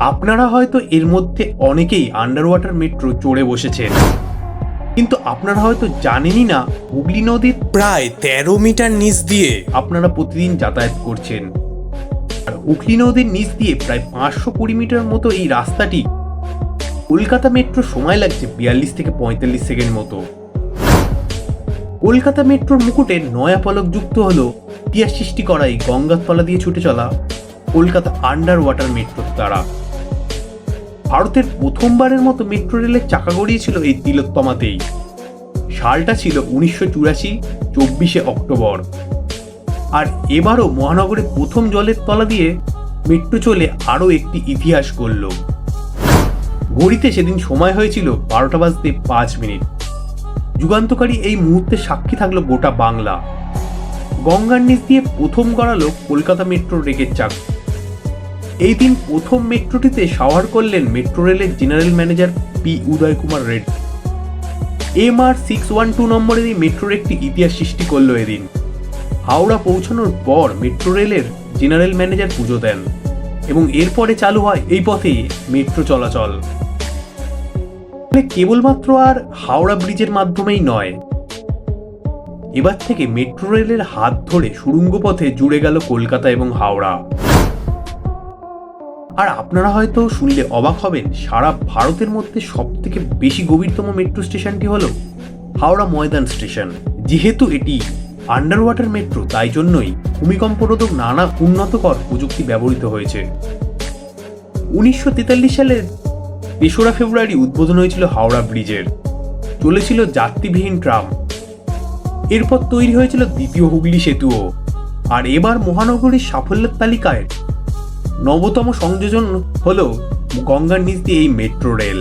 আপনারা হয়তো এর মধ্যে অনেকেই আন্ডার ওয়াটার মেট্রো চড়ে বসেছেন। কিন্তু আপনারা হয়তো জানেনই না, হুগলি নদীর প্রায় তেরো মিটার নিচ দিয়ে আপনারা প্রতিদিন যাতায়াত করছেন। আর হুগলি নদীর নিচ দিয়ে প্রায় পাঁচশো কুড়ি মিটার মতো এই রাস্তাটি কলকাতা মেট্রো সময় লাগছে বিয়াল্লিশ থেকে পঁয়তাল্লিশ সেকেন্ড মতো। কলকাতা মেট্রোর মুকুটে নয়া পলক যুক্ত হলো ইতিহাস সৃষ্টি করা এই গঙ্গার তলা দিয়ে ছুটে চলা কলকাতা আন্ডার ওয়াটার মেট্রোর দ্বারা। ভারতের প্রথমবারের মতো মেট্রো রেলের চাকা গড়িয়েছিল এই তিলোত্তমাতেই। সালটা ছিল উনিশশো চুরাশি চব্বিশে অক্টোবর। আর এবারও মহানগরে প্রথম জলের তলা দিয়ে মেট্রো চলে আরও একটি ইতিহাস গড়ল। ঘড়িতে সেদিন সময় হয়েছিল বারোটা বাজতে পাঁচ মিনিট। যুগান্তকারী এই মুহূর্তে সাক্ষী থাকল গোটা বাংলা। গঙ্গার নিচ দিয়ে প্রথম গড়ালো কলকাতা মেট্রো রেকের চাক। এই দিন প্রথম মেট্রোটিতে সাওয়ার করলেন মেট্রো রেলের general manager P Uday Kumar Reddy. M R six one two নম্বরের এই মেট্রোর একটি ইতিহাস সৃষ্টি করল এদিন। হাওড়া পৌঁছানোর পর মেট্রো রেলের জেনারেল ম্যানেজার পুজো দেন এবং এরপরে চালু হয় এই পথে মেট্রো চলাচল। কেবলমাত্র আর হাওড়া ব্রিজের মাধ্যমেই নয়। এবার থেকে মেট্রো রেলের হাত ধরে সুড়ঙ্গ পথে জুড়ে গেল কলকাতা এবং হাওড়া। আর আপনারা হয়তো শুনলে অবাক হবেন, সারা ভারতের মধ্যে সব থেকে বেশি গভীরতম মেট্রো স্টেশনটি হলো হাওড়া ময়দান স্টেশন যেহেতু এটি আন্ডার ওয়াটার মেট্রো তাই জন্যই ভূমিকম্পরোধক নানা উন্নতকর প্রযুক্তি ব্যবহৃত হয়েছে। উনিশশো তেতাল্লিশ সালের তেসরা ফেব্রুয়ারি উদ্বোধন হয়েছিল হাওড়া ব্রিজের চলেছিল যাত্রীবিহীন ট্রাম এরপর তৈরি হয়েছিল দ্বিতীয় হুগলি সেতুও। আর এবার মহানগরীর সাফল্যের তালিকায় নবতম সংযোজন হল গঙ্গার নিচ দিয়ে এই মেট্রো রেল